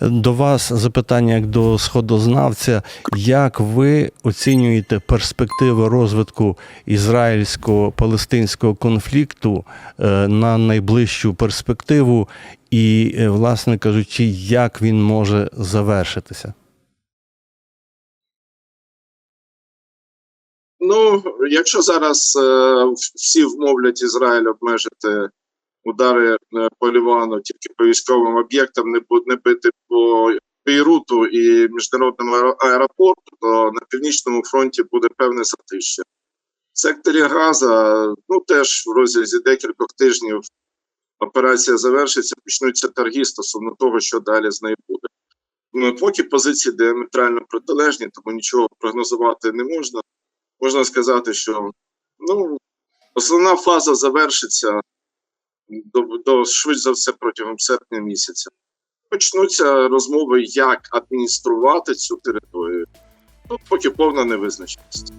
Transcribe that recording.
До вас запитання як до сходознавця. Як ви оцінюєте перспективи розвитку ізраїльсько-палестинського конфлікту е, на найближчу перспективу, і, е, власне кажучи, як він може завершитися? Ну, якщо зараз е, всі вмовлять Ізраїль обмежити удари по Лівану тільки по військовим об'єктам, не, не бити і міжнародному аеро- аеропорту, то на північному фронті буде певне затище. В секторі Газа, ну теж в розрізі декількох тижнів операція завершиться, почнуться торги стосовно того, що далі з нею буде. Ну, поки позиції діаметрально протилежні, тому нічого прогнозувати не можна можна сказати, що ну, основна фаза завершиться до, до швидше за все протягом серпня місяця. Почнуться розмови, як адмініструвати цю територію. Тут поки повна невизначеність.